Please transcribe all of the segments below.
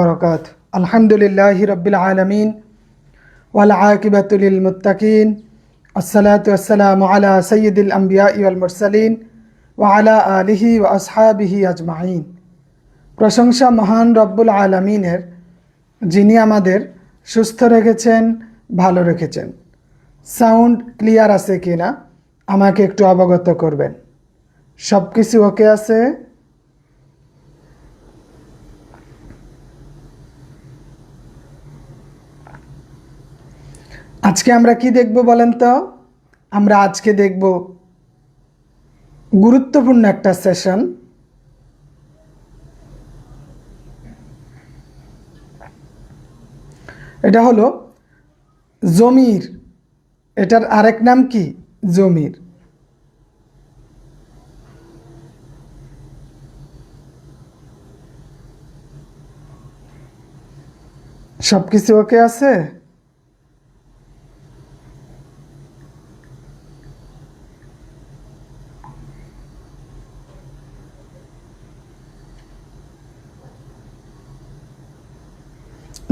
বারকাত আলহামদুলিল্লাহ রবিল আলমিন ওয়াল আকিবাতুল মুতাকিন আসসালাতু আলা সৈয়দুল আম্বিয়া ইউল মুরসালিন ও আলা আলিহি ও আজমাইন প্রশংসা মহান রব্বুল আলমিনের, যিনি আমাদের সুস্থ রেখেছেন, ভালো রেখেছেন। সাউন্ড ক্লিয়ার আছে কি না আমাকে একটু অবগত করবেন। সব কিছু ওকে আছে? আজকে আমরা কি দেখব বলেন তো? আমরা আজকে দেখব গুরুত্বপূর্ণ একটা সেশন। এটা হলো জমির, এটার আরেক নাম কি? জমির। সব কিছু ওকে আছে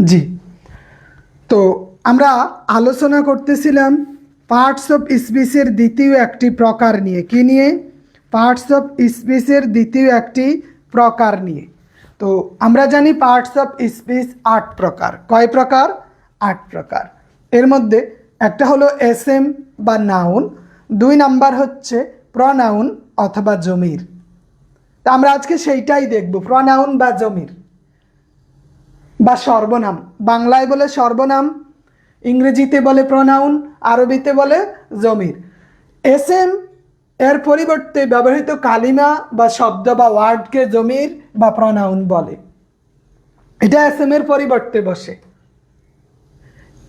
জি তো আমরা আলোচনা করতেছিলাম পার্টস অফ স্পিচের দ্বিতীয় একটি প্রকার নিয়ে। কি নিয়ে? পার্টস অফ স্পিচের দ্বিতীয় একটি প্রকার নিয়ে। তো আমরা জানি পার্টস অফ স্পিচ আট প্রকার। কয় প্রকার? আট প্রকার। এর মধ্যে একটা হলো এস এম বা নাউন, দুই নাম্বার হচ্ছে প্রনাউন অথবা জমির। তা আমরা আজকে সেইটাই দেখব, প্রনাউন বা জমির। বা সর্বনাম। বাংলায় বলে সর্বনাম ইংরেজিতে বলে প্রনাউন আরবিতে বলে জমির। এস এম এর পরিবর্তে ব্যবহৃত কালিমা বা শব্দ বা ওয়ার্ডকে জমির বা প্রনাউন বলে। এটা এস এম এর পরিবর্তে বসে।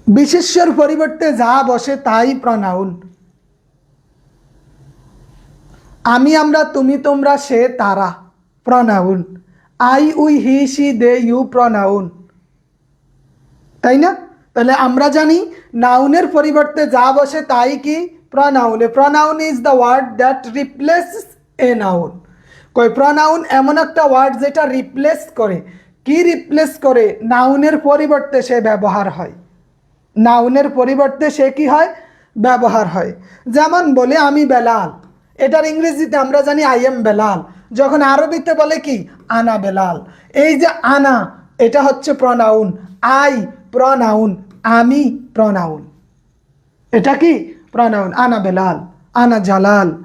বিশেষ্যর পরিবর্তে যা বসে তাই প্রনাউন আমি, আমরা, তুমি, তোমরা, সে, তারা pronoun I, we, he she they, you pronoun তাই না? তাহলে আমরা জানি নাউনের পরিবর্তে যা বসে তাই কি? Pronoun. A pronoun is the word that replace a noun কই প্রনাউন এমন একটা ওয়ার্ড যেটা রিপ্লেস করে। কি রিপ্লেস করে? নাউনের পরিবর্তে সে ব্যবহার হয়। নাউনের পরিবর্তে সে কি হয়? ব্যবহার হয়। যেমন বলে, আমি বেলাল। এটার ইংরেজিতে আমরা জানি আই এম বেলাল। যখন আরবিতে বলে কি? আনা বেলাল। এই যে আনা, এটা হচ্ছে প্রনাউন। I pronoun. আমি প্রনাউন এটা কি? প্রনাউন আনা বেলাল আনা জালাল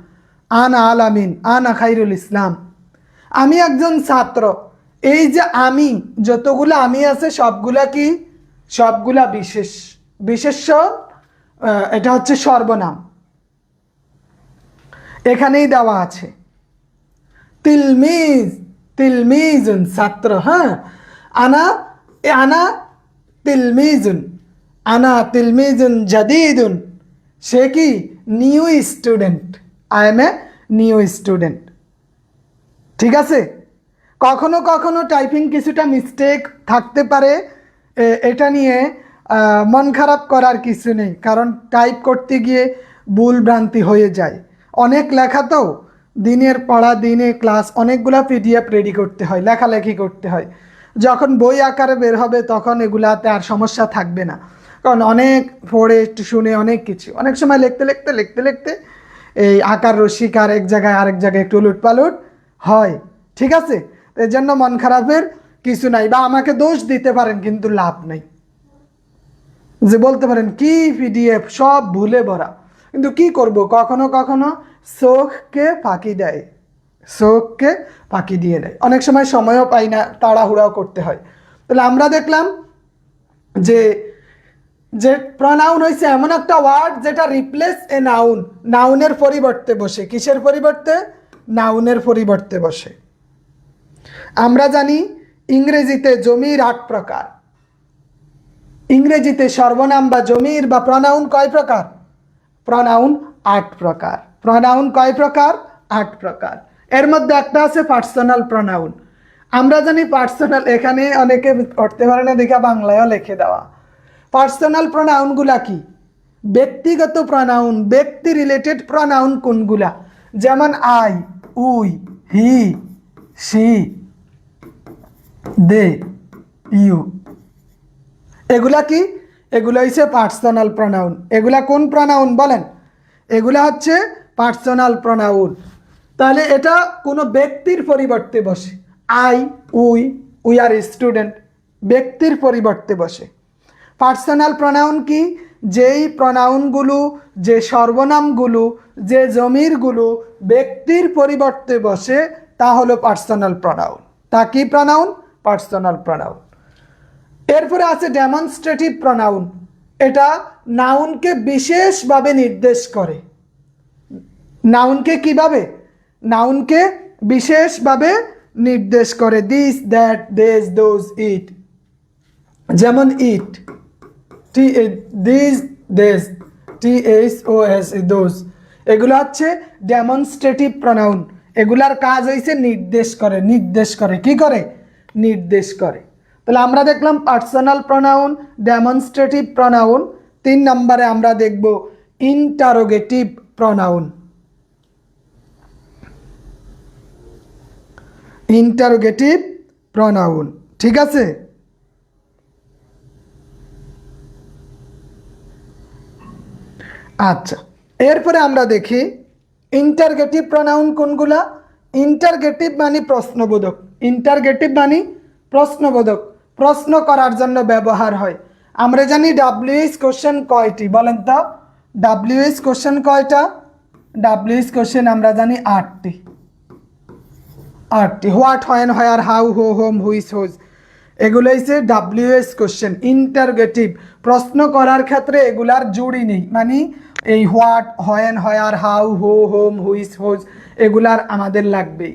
আনা আলামিন আনা খাইরুল ইসলাম। আমি একজন ছাত্র। এই যে আমি যতগুলো আমি আছে সবগুলা কি? সবগুলা বিশেষ। বিশেষ্য আহ, এটা হচ্ছে সর্বনাম। এখানেই দেওয়া আছে। তিলমিজ তিলমিজুন ছাত্র হ্যাঁ? আনা আনা তিলমিজুন। আনা তিলমিজুন জাদিদুন। সে কি? New student. I am a new student. ঠিক আছে? কখনো কখনো টাইপিং কিছুটা মিস্টেক থাকতে পারে। এটা নিয়ে মন খারাপ করার কিছু নেই, কারণ টাইপ করতে গিয়ে ভুল ভ্রান্তি হয়ে যায়। অনেক লেখা তো, দিনের পড়া, দিনে ক্লাস অনেকগুলো পিডিএফ রেডি করতে হয়, লেখালেখি করতে হয়। যখন বই আকারে বের হবে, তখন এগুলাতে আর সমস্যা থাকবে না। কারণ অনেক পড়ে শুনে অনেক কিছু। অনেক সময় লিখতে লিখতে লিখতে লিখতে এই আকার রসিকার এক জায়গায় আরেক জায়গায় একটু উলটপালট হয়। ঠিক আছে? এর জন্য মন খারাপের কিছু নাই বা আমাকে দোষ দিতে পারেন কিন্তু লাভ নেই। যে বলতে পারেন, কি পিডিএফ? সব ভুলে ভরা। কিন্তু কি করব? কখনো কখনো শোককে ফাঁকি দেয়। চোখকে ফাঁকি দিয়ে দেয়। অনেক সময় সময়ও পাই না, তাড়াহুড়াও করতে হয়। তাহলে আমরা দেখলাম যে যে প্রনাউন হয়েছে এমন একটা ওয়ার্ড যেটা রিপ্লেস এ নাউন নাউনের পরিবর্তে বসে। কিসের পরিবর্তে? নাউনের পরিবর্তে বসে। আমরা জানি ইংরেজিতে জমির আট প্রকার। ইংরেজিতে সর্বনাম বা জমির বা প্রনাউন কয় প্রকার? প্রনাউন আট প্রকার। প্রনাউন কয় প্রকার? আট প্রকার। এর মধ্যে একটা আছে পার্সোনাল প্রনাউন আমরা জানি পার্সোনাল এখানে অনেকে পড়তে পারে না, দেখা বাংলায়ও লিখে দেওয়া। পার্সোনাল প্রনাউনগুলা কি? ব্যক্তিগত প্রনাউন, ব্যক্তি রিলেটেড প্রনাউন কোনগুলা? যেমন I, we, he she they, you. এগুলা কি? এগুলো হচ্ছে পার্সোনাল প্রনাউন। এগুলা কোন প্রনাউন বলেন? এগুলা হচ্ছে পার্সোনাল প্রনাউন। তাহলে এটা কোনো ব্যক্তির পরিবর্তে বসে। I, we we are student. ব্যক্তির পরিবর্তে বসে। পার্সোনাল প্রনাউন কি? যেই প্রনাউনগুলো, যে সর্বনামগুলো, যে জমিরগুলো ব্যক্তির পরিবর্তে বসে, তা হলো পার্সোনাল প্রনাউন। তা কি প্রনাউন? Personal pronoun. এরপরে আছে ডেমনস্ট্রেটিভ প্রনাউন। এটা নাউনকে বিশেষভাবে নির্দেশ করে। নাউনকে কীভাবে? নাউনকে বিশেষভাবে নির্দেশ করে this that these those it যেমন it T this these T H O S those এগুলো হচ্ছে ডেমনস্ট্রেটিভ প্রনাউন এগুলার কাজ হয়েছে নির্দেশ করে নির্দেশ করে। কি করে? নির্দেশ করে। তাহলে আমরা দেখলাম পার্সোনাল প্রনাউন ডেমনস্ট্রেটিভ প্রনাউন তিন নম্বরে আমরা দেখব ইন্টারোগেটিভ প্রনাউন ইন্টারোগেটিভ প্রনাউন ঠিক আছে? আচ্ছা এরপরে আমরা দেখি ইন্টারগেটিভ প্রনাউন কোনগুলা? ইন্টারগেটিভ মানে প্রশ্নবোধক। ইন্টারগেটিভ মানে প্রশ্নবোধক। প্রশ্ন করার জন্য ব্যবহার হয়। আমরা জানি ডাব্লিউএস কোশ্চেন কয়টি? বলেন তো। ডাব্লিউএস কোশ্চেন কয়টা? ডাব্লিউএস কোশ্চেন আমরা জানি আটটি। আটটি। What when where how who whom which whose এগুলো হচ্ছে ডাব্লিউএস কোশ্চেন ইন্টারগেটিভ প্রশ্ন করার ক্ষেত্রে এগুলার জুড়ি নেই। মানে এই what when where how who whom which whose এগুলার আমাদের লাগবেই।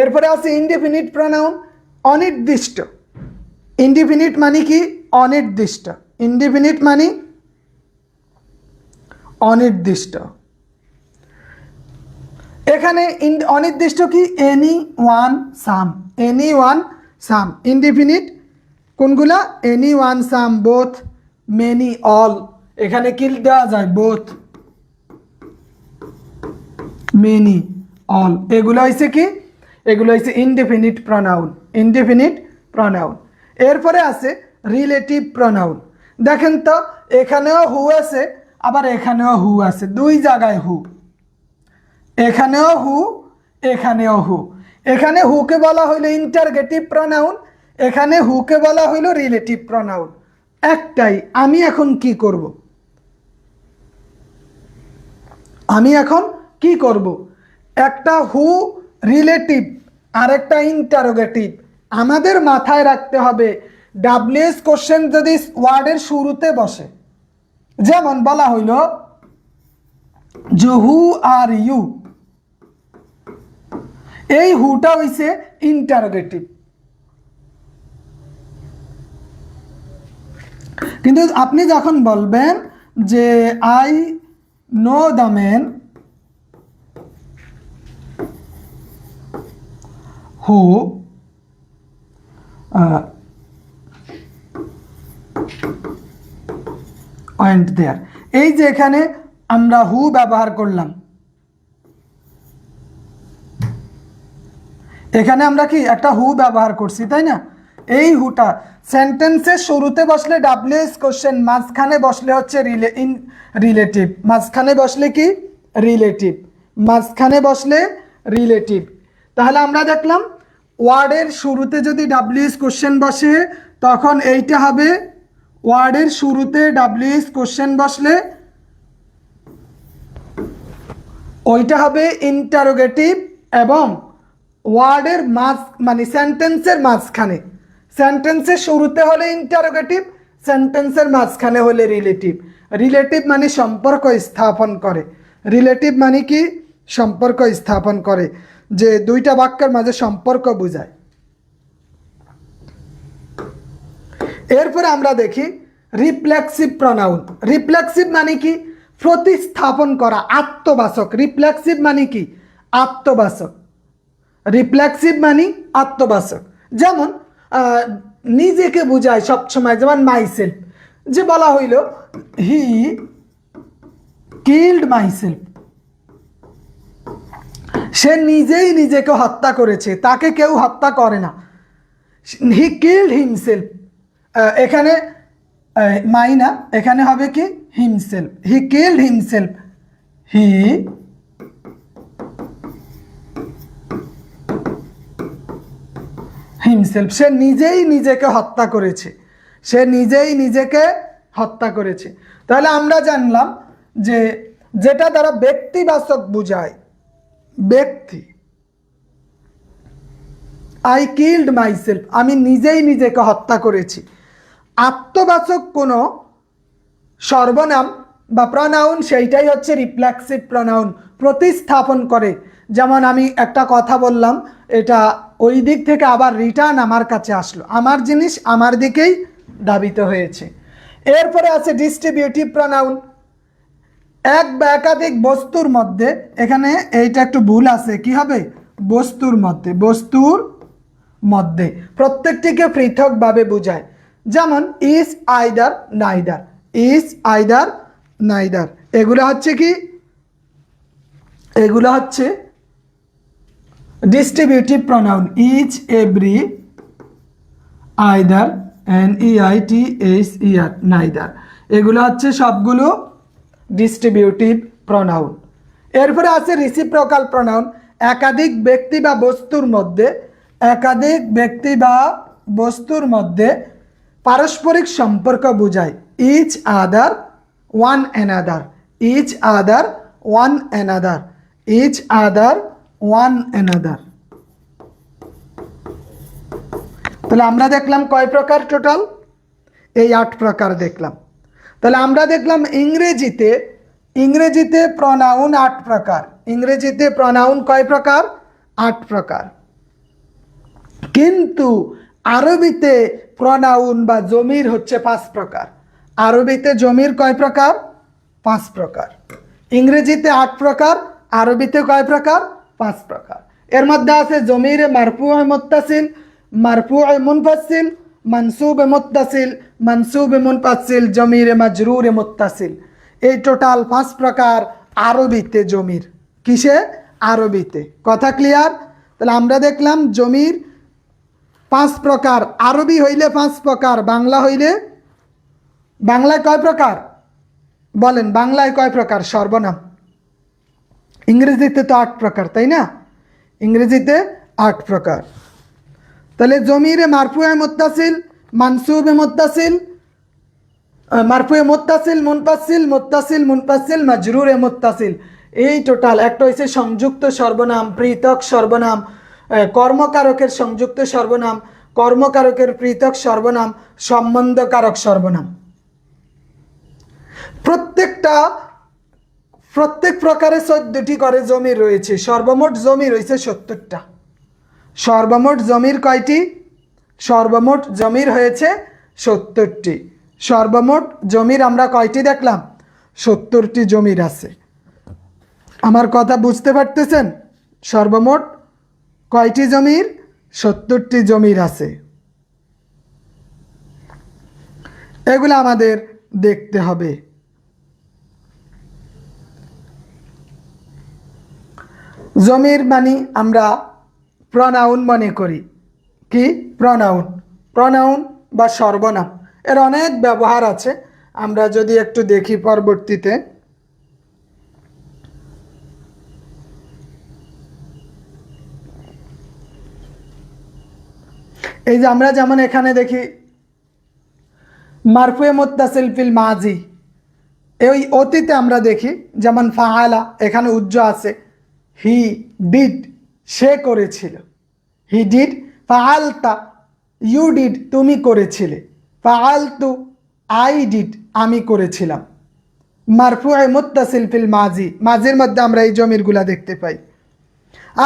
এরপরে আছে ইনডিফিনিট প্রনাউন অনির্দিষ্ট। ইনডিফিনিট মানে কি? অনির্দিষ্ট। ইনডিফিনিট মানে অনির্দিষ্ট। এখানে অনির্দিষ্ট কি? Anyone some anyone some indefinite কোনগুলা? Anyone some both many all এখানে কি দেওয়া যায়? বোথ মেনি অল এগুলো হয়েছে কি? এগুলো হয়েছে ইনডিফিনিট প্রনাউন ইনডিফিনিট প্রনাউন এরপরে আছে রিলেটিভ প্রনাউন দেখেন তো, এখানেও হু আছে, আবার এখানেও হু আছে। দুই জায়গায় হু এখানেও হু এখানেও হু এখানে হুকে বলা হইল ইন্টারগেটিভ প্রনাউন এখানে হুকে বলা হইল রিলেটিভ প্রনাউন একটাই, আমি এখন কি করব? আমি এখন কি করব? একটা হু রিলেটিভ আরেকটা ইন্টারোগেটিভ আমাদের মাথায় রাখতে হবে ডাব্লিউএস কোশ্চেন যদি ওয়ার্ডের শুরুতে বসে, যেমন বলা হইল যে হু আর ইউ। এই হুটা হইছে ইন্টারোগেটিভ কিন্তু আপনি যখন বলবেন যে I know the man who point there এই যে এখানে আমরা হু ব্যবহার করলাম। এখানে আমরা কি একটা হু ব্যবহার করছি, তাই না? এই হুটা সেন্টেন্সের শুরুতে বসলে ডাব্লিউএস কোশ্চেন মাঝখানে বসলে হচ্ছে রিলে ইন রিলেটিভ মাঝখানে বসলে কি? রিলেটিভ মাঝখানে বসলে রিলেটিভ তাহলে আমরা দেখলাম ওয়ার্ডের শুরুতে যদি ডাব্লিউএস কোশ্চেন বসে, তখন এইটা হবে ওয়ার্ডের শুরুতে ডাব্লিউএস কোশ্চেন বসলে ওইটা হবে ইন্টারোগেটিভ এবং ওয়ার্ডের মাঝ মানে সেন্টেন্সের মাঝখানে। সেন্টেন্সের শুরুতে হলে ইন্টারোগেটিভ সেন্টেন্সের মাঝখানে হলে রিলেটিভ রিলেটিভ মানে সম্পর্ক স্থাপন করে। রিলেটিভ মানে কি? সম্পর্ক স্থাপন করে, যে দুইটা বাক্যের মাঝে সম্পর্ক বোঝায়। এরপরে আমরা দেখি রিফ্লেক্সিভ প্রনাউন রিফ্লেক্সিভ মানে কি? প্রতিস্থাপন করা, আত্মবাচক। রিফ্লেক্সিভ মানে কি? আত্মবাচক। রিফ্লেক্সিভ মানে আত্মবাচক। যেমন নিজেকে বোঝায় সবসময়, যেমন মাইসেলফ যে বলা হইল হি কিল্ড মাইসেলফ সে নিজেই নিজেকে হত্যা করেছে, তাকে কেউ হত্যা করে না। হি কিল্ড হিমসেলফ এখানে মাইনা, এখানে হবে কি? Himself he killed himself he himself সে নিজেই নিজেকে হত্যা করেছে। সে নিজেই নিজেকে হত্যা করেছে। তাহলে আমরা জানলাম যে যেটা দ্বারা ব্যক্তিবাচক বোঝায়, ব্যক্তি। আই কিল্ড মাইসেলফ আমি নিজেই নিজেকে হত্যা করেছি। আত্মবাচক কোনো সর্বনাম বা প্রনাউন সেইটাই হচ্ছে রিফ্লেক্সিভ প্রনাউন প্রতিস্থাপন করে। যেমন আমি একটা কথা বললাম, এটা ওই দিক থেকে আবার রিটার্ন আমার কাছে আসলো। আমার জিনিস আমার দিকেই ধাবিত হয়েছে। এরপরে আছে ডিস্ট্রিবিউটিভ প্রনাউন এক বা একাধিক বস্তুর মধ্যে, এখানে এইটা একটু ভুল আছে, কি হবে? বস্তুর মধ্যে বস্তুর মধ্যে। প্রত্যেকটিকে পৃথকভাবে বোঝায়। যেমন each either neither each either neither এগুলো হচ্ছে কি? এগুলো হচ্ছে N E I T H E R neither এগুলো হচ্ছে সবগুলো ডিস্ট্রিবিউটিভ প্রনাউন এরপরে আছে রিসিপ্রকাল প্রনাউন একাধিক ব্যক্তি বা বস্তুর মধ্যে, একাধিক ব্যক্তি বা বস্তুর মধ্যে পারস্পরিক সম্পর্ক বোঝায়। Each other one another each other one another each other one another তাহলে আমরা দেখলাম কয় প্রকার টোটাল এই আট প্রকার দেখলাম। তাহলে আমরা দেখলাম ইংরেজিতে ইংরেজিতে প্রনাউন আট প্রকার। ইংরেজিতে প্রনাউন কয় প্রকার? আট প্রকার। কিন্তু আরবিতে প্রনাউন বা জমির হচ্ছে পাঁচ প্রকার। আরবিতে জমির কয় প্রকার? পাঁচ প্রকার। ইংরেজিতে আট প্রকার, আরবিতে কয় প্রকার? পাঁচ প্রকার। এর মধ্যে আছে জমির মারফু মুত্তাসিল মারফু মুনফাসিল মনসুব মুত্তাসিল, মনসুব মুনফাসিল জমির মজরুর মুত্তাসিল। এই টোটাল পাঁচ প্রকার আরবিতে জমির। কিসে? আরবিতে। কথা ক্লিয়ার তাহলে আমরা দেখলাম জমির পাঁচ প্রকার। আরবি হইলে পাঁচ প্রকার, বাংলা হইলে বাংলায় কয় প্রকার? বলেন, বাংলায় কয় প্রকার? সর্বনাম। ইংরেজিতে তো আট প্রকার, তাই না? ইংরেজিতে আট প্রকার। তাহলে জমিরে মারফুয়ে মুত্তাসিল, মানসুবে মুত্তাসিল মারফুয়ে মুত্তাসিল মুনপাসিল মুত্তাসিল মুনপাসিল মাজরুরে মুত্তাসিল। এই টোটাল, একটা হয়েছে সংযুক্ত সর্বনাম, পৃথক সর্বনাম কর্মকারকের সংযুক্ত সর্বনাম, কর্মকারকের পৃথক সর্বনাম, সম্বন্ধকারক সর্বনাম। প্রত্যেকটা প্রত্যেক প্রকারে চোদ্দটি করে জমি রয়েছে। সর্বমোট জমি রয়েছে সত্তরটা। সর্বমোট জমির কয়টি? সর্বমোট জমির হয়েছে সত্তরটি। সর্বমোট জমির আমরা কয়টি দেখলাম? সত্তরটি জমির আছে। আমার কথা বুঝতে পারতেছেন? সর্বমোট কয়টি জমির? সত্তরটি জমির আছে। এগুলো আমাদের দেখতে হবে। জমির মানে আমরা প্রনাউন মনে করি। কি? প্রনাউন। প্রনাউন বা সর্বনাম। এর অনেক ব্যবহার আছে। আমরা যদি একটু দেখি পরবর্তীতে। এই যে আমরা যেমন এখানে দেখি, মারফুয়ে মুত্তাসিল ফিল মাজি এই অতীতে আমরা দেখি, যেমন ফাহালা এখানে উজ্জ আছে। হি ডিড সে করেছিল। হি ডিড ফাআলতা ইউ ডিড তুমি করেছিলে। ফাআলতু আই ডিড আমি করেছিলাম। মারফুয়ে মুত্তাসিল ফিল মাজি মাজির মধ্যে আমরা এই জমিরগুলা দেখতে পাই।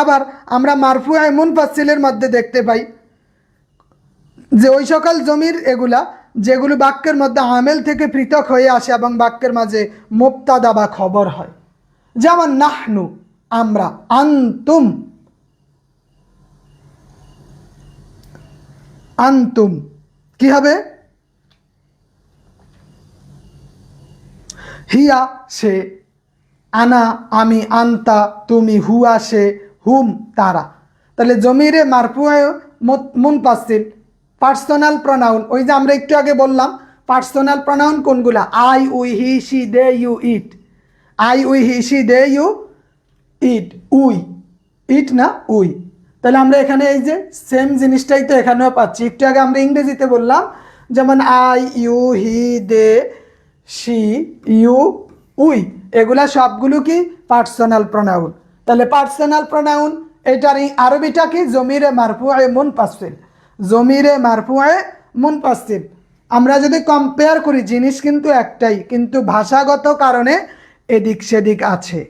আবার আমরা মারফুয়ে মুনফাসিলের মধ্যে দেখতে পাই যে ওই সকল জমির এগুলা, যেগুলো বাক্যের মধ্যে আমেল থেকে পৃথক হয়ে আসে এবং বাক্যের মাঝে মুক্তাদা বা খবর হয়। যেমন নাহনু আমরা আন্তুম। আন্তুম। কি হবে? হিয়া সে, আনা আমি আন্তা, তুমি হুয়া সে, হুম তারা। তাহলে জমিরে মারফুয়ে মুন পাচ্ছিল পার্সোনাল প্রনাউন। ওই যে আমরা একটু আগে বললাম, পার্সোনাল প্রনাউন কোনগুলা? I we he she they you it. I we he she they you it, we. It না উই। তাহলে আমরা এখানে এই যে সেম জিনিসটাই তো এখানেও পাচ্ছি। একটু আগে আমরা ইংরেজিতে বললাম, যেমন I, you, he, they she you, we. এগুলা সবগুলো কি? পার্সোনাল প্রনাউন তাহলে পার্সোনাল প্রনাউন এটার আরবিটা কি? জমিরে মারফুয়ে মুন পাসফিল। জমিরে মারফুয়ে মুন পাসফিল। আমরা যদি কম্পেয়ার করি, জিনিস কিন্তু একটাই, কিন্তু ভাষাগত কারণে এদিক সেদিক আছে।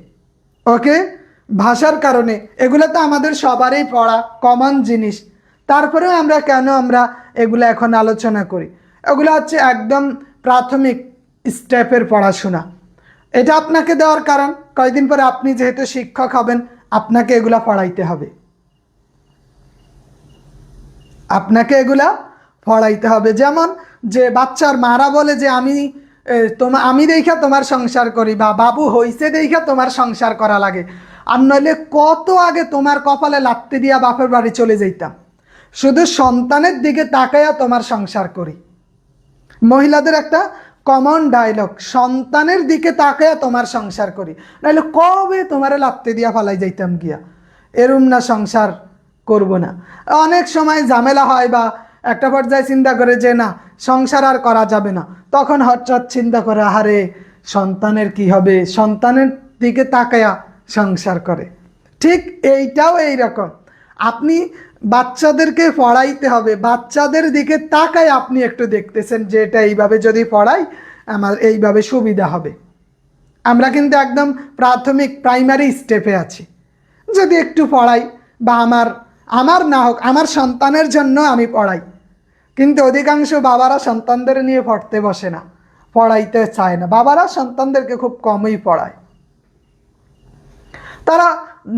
ওকে? ভাষার কারণে। এগুলো তো আমাদের সবারই পড়া কমন জিনিস। তারপরেও আমরা কেন আমরা এগুলো এখন আলোচনা করি? এগুলো হচ্ছে একদম প্রাথমিক স্টেপের পড়াশোনা। এটা আপনাকে দেওয়ার কারণ। কয়েকদিন পরে আপনি যেহেতু শিক্ষক হবেন, আপনাকে এগুলা পড়াইতে হবে। আপনাকে এগুলা পড়াইতে হবে। যেমন যে বাচ্চার মারা বলে যে আমি তোমা আমি দেখা তোমার সংসার করি বা বাবু হইছে দেখা তোমার সংসার করা লাগে। আর নইলে কত আগে তোমার কপালে লাত্তি দিয়া বাপের বাড়ি চলে যাইতাম। শুধু সন্তানের দিকে তাকাইয়া তোমার সংসার করি। মহিলাদের একটা কমন ডায়লগ সন্তানের দিকে তাকাইয়া তোমার সংসার করি। নাহলে কবে তোমারে লাত্তি দিয়া ফালাই যাইতাম গিয়া। এরম না সংসার করব না। অনেক সময় ঝামেলা হয় বা একটা পর্যায়ে চিন্তা করে যে না, সংসার আর করা যাবে না। তখন হঠাৎ চিন্তা করে, আহারে, সন্তানের কি হবে? সন্তানের দিকে তাকায়া সংসার করে। ঠিক এইটাও এই রকম আপনি বাচ্চাদেরকে পড়াইতে হবে। বাচ্চাদের দিকে তাকায় আপনি একটু দেখতেছেন যে, এটা এইভাবে যদি পড়াই, আমার এইভাবে সুবিধা হবে। আমরা কিন্তু একদম প্রাথমিক, প্রাইমারি স্টেপে আছি। যদি একটু পড়াই বা আমার আমার না হোক, আমার সন্তানের জন্য আমি পড়াই কিন্তু অধিকাংশ বাবারা সন্তানদের নিয়ে পড়তে বসে না, পড়াইতে চায় না। বাবারা সন্তানদেরকে খুব কমই পড়ায়। তারা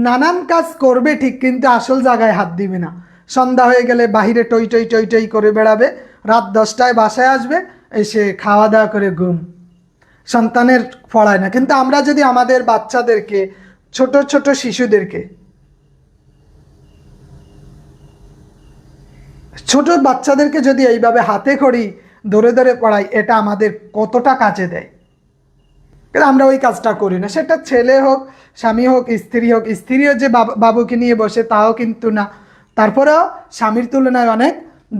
নানান কাজ করবে ঠিক, কিন্তু আসল জায়গায় হাত দিবে না। সন্ধ্যা হয়ে গেলে বাহিরে টই টই টই টই করে বেড়াবে। রাত দশটায় বাসায় আসবে, এসে খাওয়া দাওয়া করে ঘুম। সন্তানের পড়ায় না। কিন্তু আমরা যদি আমাদের বাচ্চাদেরকে, ছোট ছোট শিশুদেরকে ছোট বাচ্চাদেরকে যদি এইভাবে হাতে খড়ি ধরে ধরে পড়াই, এটা আমাদের কতটা কাজে দেয়? কিন্তু আমরা ওই কাজটা করি না। সেটা ছেলে হোক, স্বামী হোক, স্ত্রী হোক, স্ত্রীও যে বাবুকে নিয়ে বসে তাও কিন্তু না। তারপরেও স্বামীর তুলনায় অনেক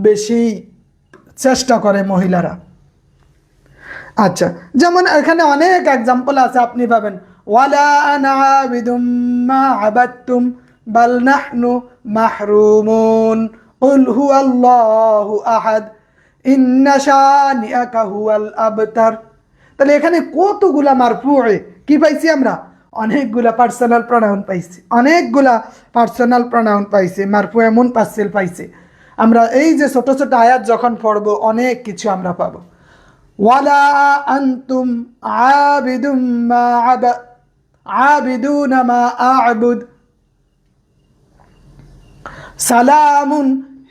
বেশি চেষ্টা করে মহিলারা। আচ্ছা যেমন এখানে অনেক এক্সাম্পল আছে, আপনি পাবেন ওয়ালা আনা আবিদুম মা বাল নাহনু মাহরুমুন। قل هو الله আহাদ ইন্না শানিআকা হুয়াল আবতার তাহলে এখানে কতগুলা মারফুয়ে কি পাইছি আমরা অনেকগুলা পার্সোনাল প্রোনাউন পাইছি অনেকগুলা পার্সোনাল প্রোনাউন পাইছি মারফুয়ে মুন পার্সেল পাইছি আমরা এই যে ছোট ছোট আয়াত যখন পড়বো অনেক কিছু আমরা পাবো ওয়ালা আনতুম আবিদুম মা আবা আবিদুন মা আবুদ সালামুন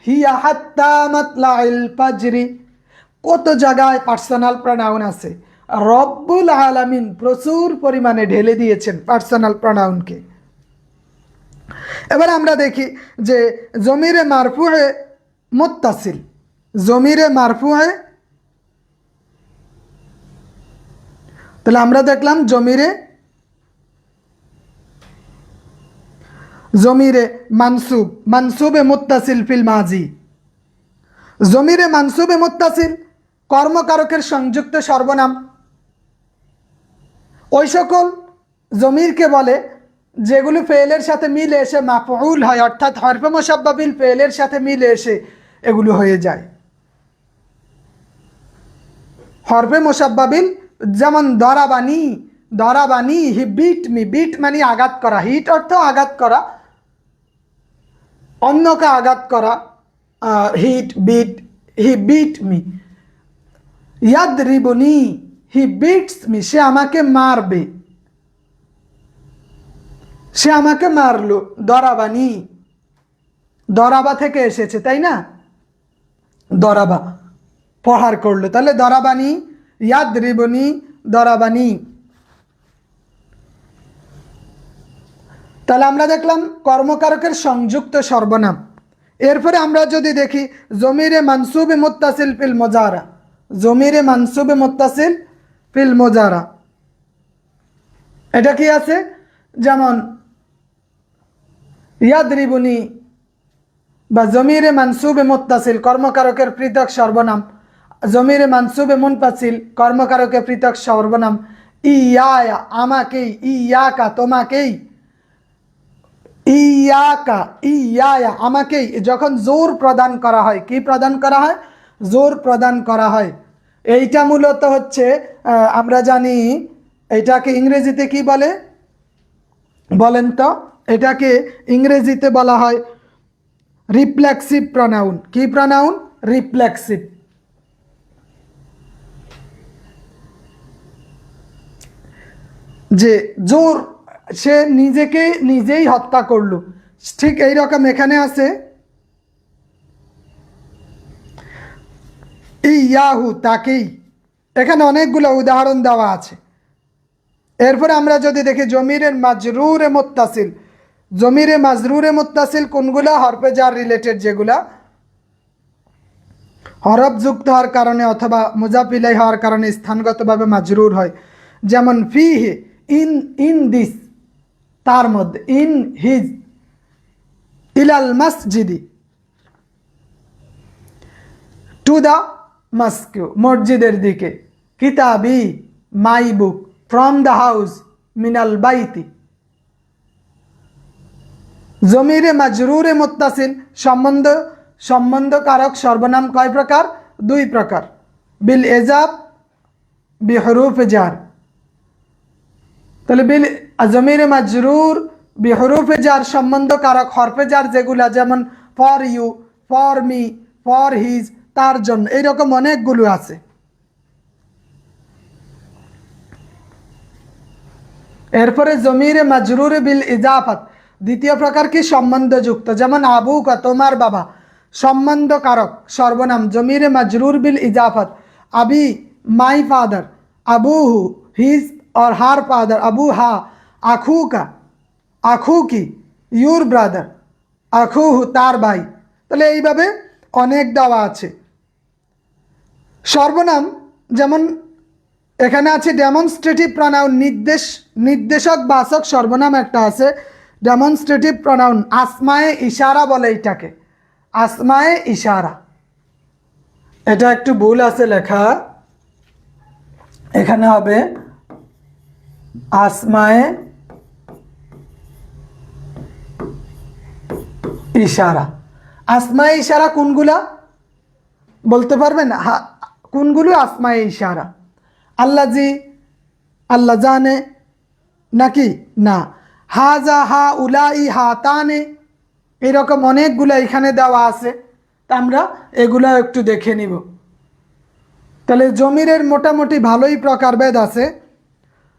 হিয়া হাত্তা মাতলাইল ফাজরি কত জায়গায় পার্সোনাল প্রনাউন আছে। রব্বুল আলামিন প্রচুর পরিমাণে ঢেলে দিয়েছেন পার্সোনাল প্রনাউনকে এবার আমরা দেখি যে জমিরে মারফুহে মুত্তাসিল। জমিরে মারফুহে তাহলে আমরা দেখলাম জমিরে জমিরে মানসুব, মানসুবে মুত্তাসিল ফিল মাজি। জমিরে মানসুবে মুত্তাসিল, কর্মকারকের সংযুক্ত সর্বনাম। ওই সকল জমিরকে বলে, যেগুলো ফেলের সাথে মিলে এসে মাফউল হয়, অর্থাৎ হরফে মোসাব্বাবিল ফেলের সাথে মিলে এসে এগুলো হয়ে যায়। হরফে মোসাব্বাবিল যেমন দরাবানি দরাবানি হি বিট মি বিট মানে আঘাত করা। হিট অর্থ আঘাত করা। অন্যকে আঘাত করা hit beat he beat me ইয়াদ রিবনি হি বিটস মি সে আমাকে মারবে। সে আমাকে মারলো। দরাবানি। দরাবা থেকে এসেছে, তাই না? দরাবা। প্রহার করল। তাহলে দরাবানি ইয়াদ রিবনি দরাবানি। তাহলে আমরা দেখলাম কর্মকারকের সংযুক্ত সর্বনাম। এরপরে আমরা যদি দেখি, জমিরে মানসুবে মুত্তাসিল ফিল মোজারা। জমিরে মানসুবে মুত্তাসিল ফিল মোজারা। এটা কি আছে? যেমন, ইয়াদরিবুনি বা জমিরে মানসুবে মুত্তাসিল কর্মকারকের পৃথক সর্বনাম। জমিরে মানসুবে মুনফাসিল কর্মকারকের পৃথক সর্বনাম। ইয়ায়া আমাকেই, ইয়াকা তোমাকেই। ইয়াকা, ইয়ায়া, আমাকেই যখন জোর প্রদান করা হয়, কি প্রদান করা হয়? জোর প্রদান করা হয়। এইটা মূলত হচ্ছে আমরা জানি, এটাকে ইংরেজিতে কি বলে? বলেন তো, এটাকে ইংরেজিতে বলা হয় রিফ্লেক্সিভ প্রনাউন। কি প্রনাউন? রিফ্লেক্সিভ। যে জোর সে নিজেকে নিজেই হত্যা করল। ঠিক এই রকম এখানে আছে। ইয়াহু তাকেই। এখানে অনেকগুলো উদাহরণ দেওয়া আছে। এরপরে আমরা যদি দেখি জমিরের মাজরুরে মোত্তাসিল। জমিরে মাজরুরে মোত্তাসিল কোনগুলা? হরফে যার রিলেটেড যেগুলা। হরফ যুক্ত হওয়ার কারণে অথবা মুজাফিলাই হওয়ার কারণে স্থানগতভাবে মাজরুর হয়। যেমন ফি ইন ইন দিস তার মধ্যে ইন হিজ ইলাল মসজিদি টু দ্য মস্কিউ মসজিদের দিকে, কিতাবি my book from the house, মিনাল বাইতি। জমিরে মাজরুরে মুত্তাসিল সম্বন্ধ, সম্বন্ধকারক সর্বনাম কয় প্রকার? দুই প্রকার। বিল এজাব বিহরুফ জার। তাহলে বিল জমিরে মাজরুর বিহরুফে জার সম্বন্ধকারক হরফে জার যেগুলা, যেমন for you, for me, for his, তার জন্য, এইরকম অনেকগুলো আছে। এরপরে জমিরে মাজরুর বিল ইজাফত, দ্বিতীয় প্রকার কি সম্বন্ধযুক্ত? যেমন আবু কা, তোমার বাবা, সম্বন্ধকারক, সর্বনাম, জমিরে মাজরুর বিল ইজাফত, আবি, মাই ফাদার, আবুহু, হিজ और হার ফাদার, আবু হা আখু কা আখু কি ইউর ব্রাদার, আখুহু তার ভাই। তাহলে এইভাবে অনেক দেওয়া আছে। সর্বনাম যেমন এখানে আছে ডেমনস্ট্রেটিভ প্রনাউন নির্দেশ, নির্দেশক, বাচক, সর্বনাম একটা আছে। ডেমনস্ট্রেটিভ প্রনাউন আসমায়ে ইশারা বলে এটাকে। আসমায়ে ইশারা। এটা একটু ভুল আছে লেখা। এখানে হবে আসমায়ে ইশারা। আসমায়ে ইশারা কোনগুলা? বলতে পারবেন? হা, কোনগুলো আসমায়ে ইশারা? আল্লাহ জি, আল্লাহ জানে নাকি? না। হাজা হা উলাই হা তানে, এরকম অনেকগুলো এখানে দেওয়া আছে। তা আমরা এগুলো একটু দেখে নিব। তাহলে জমিরের মোটামুটি ভালোই প্রকারভেদ আছে।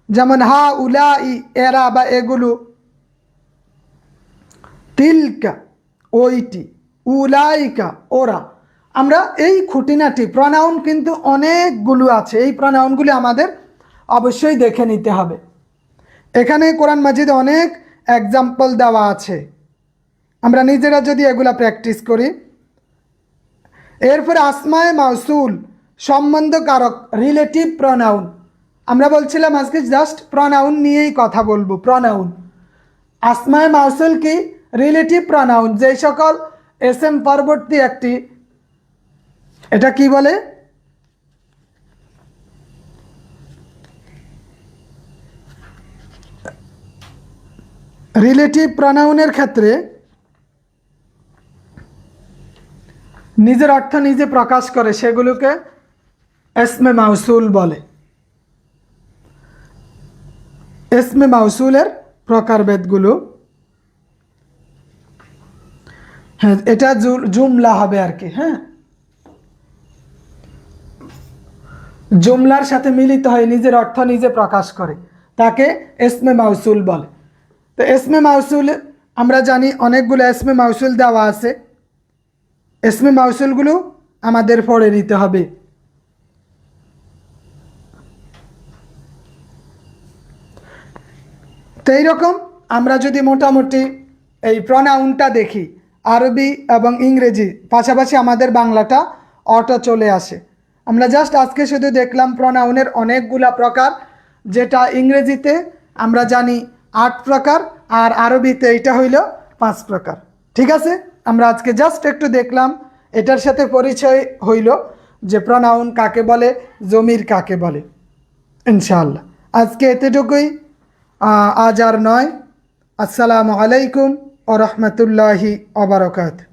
যেমন হা উলা ই এরা বা এগুলো। তিলকা। ওইটি, উলাইকা, ওরা। আমরা এই খুঁটিনাটি, প্রনাউন কিন্তু অনেকগুলো আছে। এই প্রনাউনগুলি আমাদের অবশ্যই দেখে নিতে হবে। এখানে কোরআন মাজিদে অনেক এক্সাম্পল দেওয়া আছে। আমরা নিজেরা যদি এগুলা প্র্যাকটিস করি। এরপরে আসমায় মাউসুল, সম্বন্ধকারক রিলেটিভ প্রনাউন আমরা বলছিলাম আজকে জাস্ট প্রনাউন নিয়েই কথা বলব প্রনাউন আসমায় মাউসুল কি? রিলেটিভ প্রনাউন যেই সকল এস এম পরবর্তী একটি, এটা কি বলে? রিলেটিভ প্রনাউনের ক্ষেত্রে নিজের অর্থ নিজে প্রকাশ করে, সেগুলোকে এসমে মাউসুল বলে। এসমে মাউসুলের প্রকারভেদগুলো হ্যাঁ এটা জুমলা হবে আর কি হ্যাঁ। জুমলার সাথে মিলিত হয়ে নিজের অর্থ নিজে প্রকাশ করে, তাকে এসমে মাউসুল বলে। তো এসমে মাউসুল, আমরা জানি অনেকগুলো এসমে মাউসুল দেওয়া আছে। এসমে মাউসুলগুলো আমাদের পড়ে নিতে হবে। তো এইরকম আমরা যদি মোটামুটি এই প্রনাউনটা দেখি আরবি এবং ইংরেজি, পাশাপাশি আমাদের বাংলাটা অটো চলে আসে। আমরা জাস্ট আজকে শুধু দেখলাম প্রনাউনের অনেকগুলা প্রকার, যেটা ইংরেজিতে আমরা জানি আট প্রকার আর আরবিতে এটা হইল পাঁচ প্রকার। ঠিক আছে? আমরা আজকে জাস্ট একটু দেখলাম, এটার সাথে পরিচয় হইল যে প্রনাউন কাকে বলে, জমির কাকে বলে। ইনশাআল্লাহ। আজকে এতটুকুই আজ আর নয়। আসসালামু আলাইকুম। ورحمة الله وبركاته.